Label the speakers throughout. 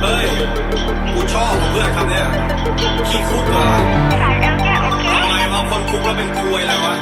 Speaker 1: เฮ้ย กูชอบเพื่อนคำเนี้ยขี้คุกเหรอทำไมวะคนคุกแล้วเป็นกลวยอะไรวะ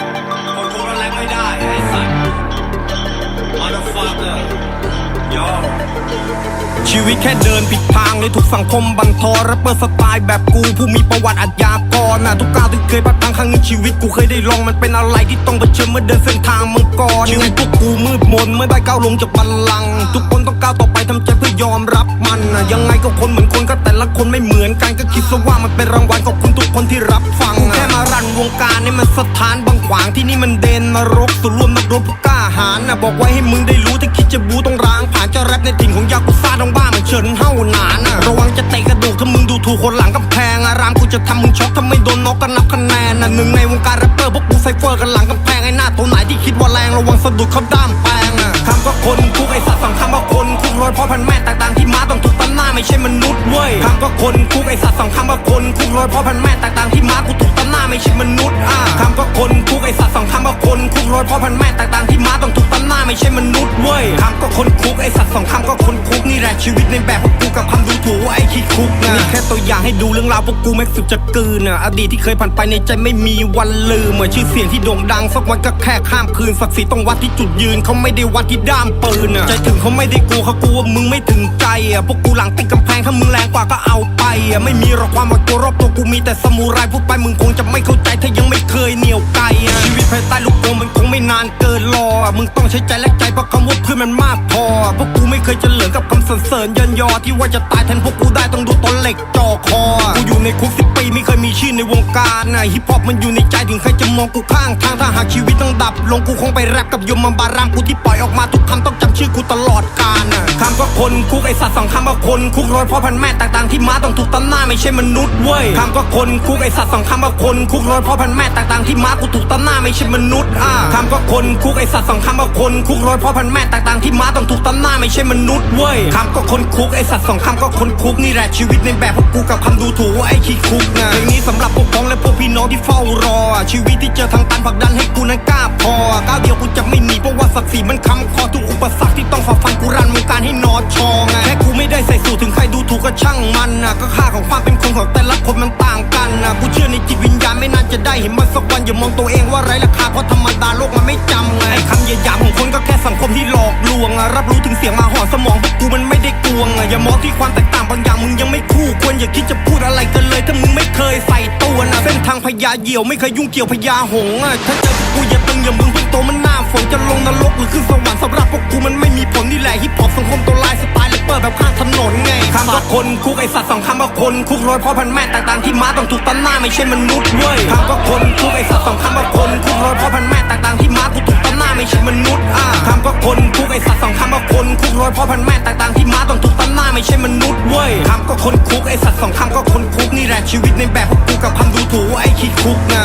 Speaker 1: ชีวิตแค่เดินผิดทางเลยถูกสังคมบันทอนแรปเปอร์สไตล์แบบกู ผู้มีประวัติอาชญากรนะทุกก้าวที่เคยพลาดพลังครั้งในชีวิตกูเคยได้ลองมันเป็นอะไรที่ต้องเผชิญเมื่อเดินเส้นทางมังกรชีวิตพวกกูมืดมนไม่ได้ก้าวลงจากบัลลังก์ทุกคนต้องก้าวต่อไปทำใจเพื่อยอมรับมันนะยังไงก็คนเหมือนคนก็แต่ละคนไม่เหมือนกันก็คิดซะว่ามันเป็นรางวัลขอบคุณทุกคนที่รับฟังกูแค่มารันวงการนี่มันสถานบางขวางที่นี่มันเดนนรกส่วนรวมนักรบผู้กล้าหาญนะบอกไว้ให้มึงได้รู้ถ้าคิดจะบูต้องร้างผ่านจะแรปในถิ่นของยากุซ่าต้องบ้ามันเฉินเฮ้าหนานะระวังจะเตะกระดูกถ้ามึงดูถูกคนหลังกำแพงอารามกูจะทำมึงช็อกถ้าไม่โดนน็อกก็นับคะแนนนะหนึ่งในวงการแรปเปอร์พวกกูไซเฟอร์กันหลังกำแพงไอ้หน้าตัวไหนที่คิดว่าแรงระวังสะดุดเขาด้ามแปลงอะคำก็คนคุกไอ้สัตว์สองคำว่าคนคุกร้อยเพราะพันแม่แตกต่างที่ม้าต้องถูกตันหน้าไม่ใช่มนุษย์เว้ยคำก็คนคุกไอ้สัตว์สองคำว่าคนคุกร้อยเพราะพันแม่แตกต่างที่ม้ากูถูกตันหน้าไม่ใช่มนุษย์อะคำก็คนคุกไอ้สัตว์สองคำว่าคนคุกร้อยเพราะพันแม่ต่างที่ม้าต้องถูกตันหน้าไม่ใช่มนุษย์เว้ยคำก็คนคุกไอ้สัตว์สองคำก็ ชีวิตในแบบพวกกูกับคำดูถูกไอ้ขี้คุกนะนี่แค่ตัวอย่างให้ดูเรื่องราวพวกกูแม็กสุดจะกืนอะอดีตที่เคยผ่านไปในใจไม่มีวันลืมเหมือนชื่อเสียงที่โด่งดังสักวันก็แค่ข้ามคืนศักดิ์ศรีต้องวัดที่จุดยืนเขาไม่ได้วัดที่ด้ามปืนอะใจถึงเขาไม่ได้กลัวเขากลัวว่ามึงไม่ถึงใจอะพวกกูหลังติดกำแพงถ้ามึงแรงกว่าก็เอาไปอะไม่มีหรอกความว่าตัวรอบตัวกูมีแต่สมุไรพูดไปมึงคงจะไม่เข้าใจถ้ายังไม่เคยเหนียวไกลอะชีวิตภายใต้ลูกโป่งมันคงไม่นานเกินรออะมึงต้องใช้ใจและใจเพราะคำว่าเพื่อนมันมาก สันเสริญยันยอที่ว่าจะตายแทนพวกกูได้ต้องดูตอนเหล็กจ่อคอ กูอยู่ในคุกสิบปีไม่เคยมีชื่อในวงการนะฮิปฮอปมันอยู่ในใจถึงใครจะมองกูข้างทางถ้าหากชีวิตต้องดับ ลงกูคงไปแรปกับยมมันบารามกูที่ปล่อยออกมาทุกคำต้องจำชื่อกูตลอดกาลนะคำ คนคุกไอสัตว์สองคำว่าคนคุกร้อยเพราะพันแม่แตกต่างที่ม้าต้องถูกตันหน้าไม่ใช่มนุษย์เว้ยคำก็คนคุกไอสัตว์สองคำว่าคนคุกร้อยเพราะพันแม่แตกต่างที่ม้ากูถูกตันหน้าไม่ใช่มนุษย์อะคำก็คนคุกไอสัตว์สองคำว่าคนคุกร้อยเพราะพันแม่แตกต่างที่ม้าต้องถูกตันหน้าไม่ใช่มนุษย์เว้ยคำก็คนคุกไอสัตว์สองคำก็คนคุกนี่แหละชีวิตในแบบพวกกูกับคำดูถูกว่าไอ้ขี้คุกนะเพลงนี้สำหรับพวกพ้องและพวกพี่น้องที่เฝ้ารออะชีวิตที่เจอทางตันผลักดันให้กูนั้นกล้าพออะก้าวเดียวกูจะไม่หนีเพราะว่าศักดิ์ศรีมันค้ำคอทุกอุปสรรคที่ต้องฝ่าฟันกูรันวงการ อไงแค่กูไม่ได้ใส่สูทถึงใครดูถูกก็ช่างมันนะก็ค่าของความเป็นคนของแต่ละคนมันต่างกันนะกูเชื่อในจิตวิญญาณไม่นานจะได้เห็นมันสักวันอย่ามองตัวเองว่าไร้ราคาเพราะธรรมดาโลกมันไม่จำไงไอ้คำหยาบๆของคนก็แค่สังคมที่หลอกลวงรับรู้ถึงเสียงมาหอนสมองพวกกูมันไม่ได้กลวงอย่ามองที่ความแตกต่างบางอย่างมึงยังไม่คู่ควรอย่าคิดจะพูดอะไรกันเลยถ้ามึงไม่เคยใส่ตัวนะเส้นทางพญาเหยี่ยวไม่เคยยุ่งเกี่ยวพญาหงส์ถ้าเจอกูอย่าตึงอย่ามึงเพิ่งโตมันหน้าฝนจะลงนรกหรือขึ้นสวรรค์สำหรับพวกกูมันไม่ หละฮิปฮอปสังคมตัวลายสไตล์เปอร์แบบข้างถนนไงคำว่าคนคุกไอสัตว์สองคำว่าคนคุกร้อยพ่อพันแม่ต่างๆที่ม้าต้องถูกตั้หน้าไม่ใช่มนุษย์เว้ยคำว่าคนคุกไอสัตว์สองคำว่าคนคุกร้อยพ่อพันแม่ต่างๆที่ม้ากูถูกตั้หน้าไม่ใช่มนุษย์อ่าคำว่าคนคุกไอสัตว์สองคำว่าคนคุกร้อยพ่อพันแม่ต่างๆที่ม้าต้องถูกตั้หน้าไม่ใช่มนุษย์เว้ยคำก็คนคุกไอสัตว์สองคำก็คนคุกนี่แหละชีวิตในแบบพวกกูกับคำดูถูกไอขี้คุกนะ